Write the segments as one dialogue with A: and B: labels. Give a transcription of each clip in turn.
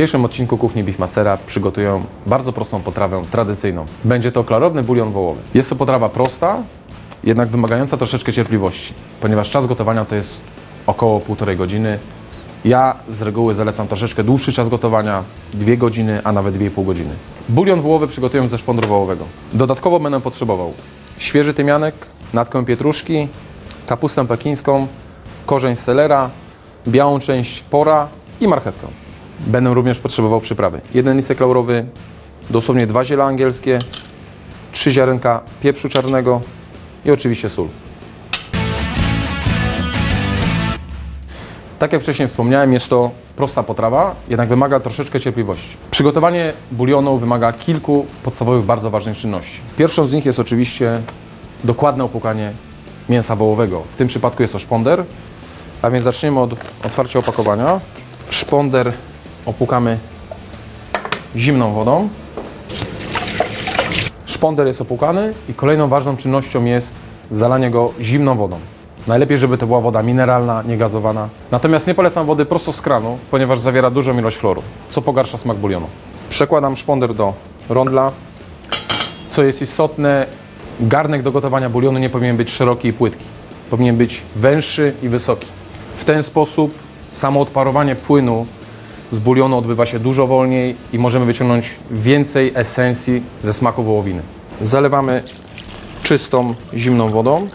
A: dzisiejszym odcinku Kuchni Beefmastera przygotuję bardzo prostą potrawę tradycyjną. Będzie to klarowny bulion wołowy. Jest to potrawa prosta, jednak wymagająca troszeczkę cierpliwości, ponieważ czas gotowania to jest około półtorej godziny. Ja z reguły zalecam troszeczkę dłuższy czas gotowania, 2 godziny, a nawet 2,5 godziny. Bulion wołowy przygotuję ze szpondru wołowego. Dodatkowo będę potrzebował świeży tymianek, natkę pietruszki, kapustę pekińską, korzeń selera, białą część pora i marchewkę. Będę również potrzebował przyprawy. Jeden listek laurowy, dosłownie dwa ziela angielskie, trzy ziarenka pieprzu czarnego i oczywiście sól. Tak jak wcześniej wspomniałem, jest to prosta potrawa, jednak wymaga troszeczkę cierpliwości. Przygotowanie bulionu wymaga kilku podstawowych, bardzo ważnych czynności. Pierwszą z nich jest oczywiście dokładne opłukanie mięsa wołowego. W tym przypadku jest to szponder, a więc zaczniemy od otwarcia opakowania. Szponder opłukamy zimną wodą. Szponder jest opłukany i kolejną ważną czynnością jest zalanie go zimną wodą. Najlepiej, żeby to była woda mineralna, niegazowana. Natomiast nie polecam wody prosto z kranu, ponieważ zawiera dużą ilość chloru, co pogarsza smak bulionu. Przekładam szponder do rondla. Co jest istotne, garnek do gotowania bulionu nie powinien być szeroki i płytki. Powinien być węższy i wysoki. W ten sposób samo odparowanie płynu z bulionu odbywa się dużo wolniej i możemy wyciągnąć więcej esencji ze smaku wołowiny. Zalewamy czystą, zimną wodą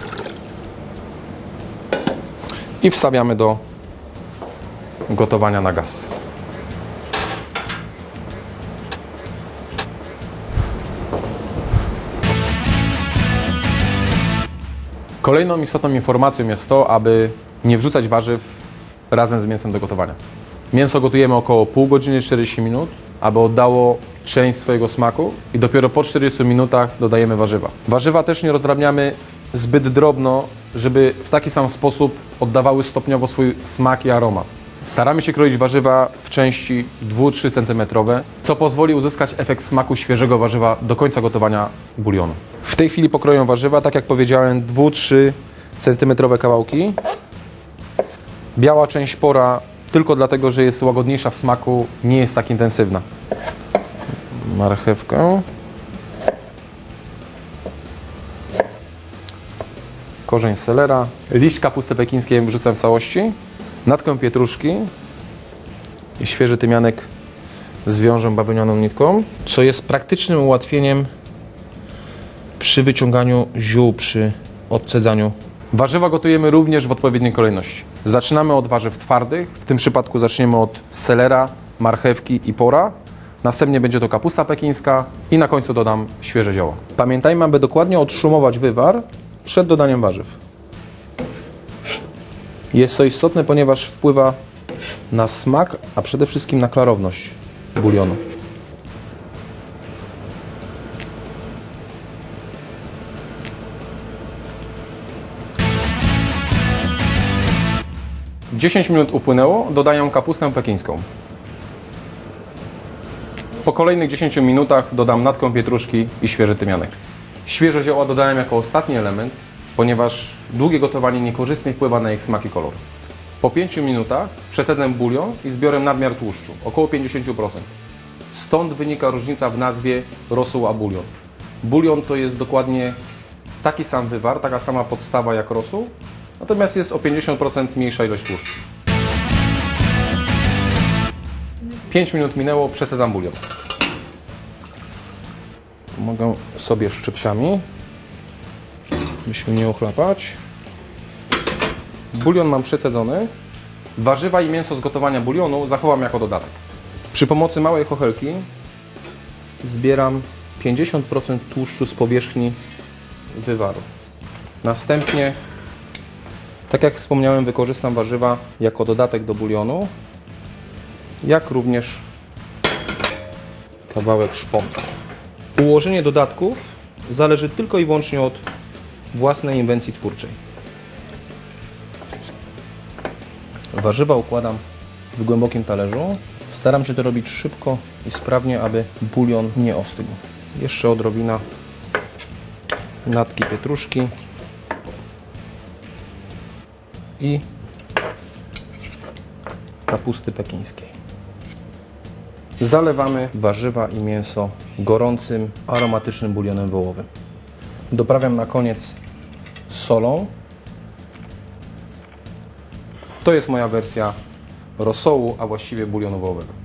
A: i wstawiamy do gotowania na gaz. Kolejną istotną informacją jest to, aby nie wrzucać warzyw razem z mięsem do gotowania. Mięso gotujemy około pół godziny 40 minut, aby oddało część swojego smaku i dopiero po 40 minutach dodajemy warzywa. Warzywa też nie rozdrabniamy zbyt drobno, żeby w taki sam sposób oddawały stopniowo swój smak i aromat. Staramy się kroić warzywa w części 2-3 cm, co pozwoli uzyskać efekt smaku świeżego warzywa do końca gotowania bulionu. W tej chwili pokroję warzywa, tak jak powiedziałem, 2-3 cm kawałki. Biała część pora tylko dlatego, że jest łagodniejsza w smaku, nie jest tak intensywna. Marchewkę. Korzeń selera. Liść kapusty pekińskiej wrzucam w całości. Natkę pietruszki i świeży tymianek zwiążę bawełnianą nitką, co jest praktycznym ułatwieniem przy wyciąganiu ziół, przy odcedzaniu. Warzywa gotujemy również w odpowiedniej kolejności. Zaczynamy od warzyw twardych, w tym przypadku zaczniemy od selera, marchewki i pora. Następnie będzie to kapusta pekińska i na końcu dodam świeże zioła. Pamiętajmy, aby dokładnie odszumować wywar przed dodaniem warzyw. Jest to istotne, ponieważ wpływa na smak, a przede wszystkim na klarowność bulionu. Dziesięć minut upłynęło, dodaję kapustę pekińską. Po kolejnych 10 minutach dodam natkę pietruszki i świeży tymianek. Świeże zioła dodałem jako ostatni element, ponieważ długie gotowanie niekorzystnie wpływa na ich smak i kolor. Po 5 minutach przecedzę bulion i zbiorę nadmiar tłuszczu, około 50%. Stąd wynika różnica w nazwie rosół a bulion. Bulion to jest dokładnie taki sam wywar, taka sama podstawa jak rosół, natomiast jest o 50% mniejsza ilość tłuszczu. 5 minut minęło, przecedzam bulion. Mogę sobie szczypcami, by się nie ochlapać. Bulion mam przecedzony. Warzywa i mięso z gotowania bulionu zachowam jako dodatek. Przy pomocy małej chochelki zbieram 50% tłuszczu z powierzchni wywaru. Następnie, tak jak wspomniałem, wykorzystam warzywa jako dodatek do bulionu, jak również kawałek szponka. Ułożenie dodatków zależy tylko i wyłącznie od własnej inwencji twórczej. Warzywa układam w głębokim talerzu. Staram się to robić szybko i sprawnie, aby bulion nie ostygł. Jeszcze odrobina natki pietruszki i kapusty pekińskiej. Zalewamy warzywa i mięso gorącym, aromatycznym bulionem wołowym. Doprawiam na koniec solą. To jest moja wersja rosołu, a właściwie bulionu wołowego.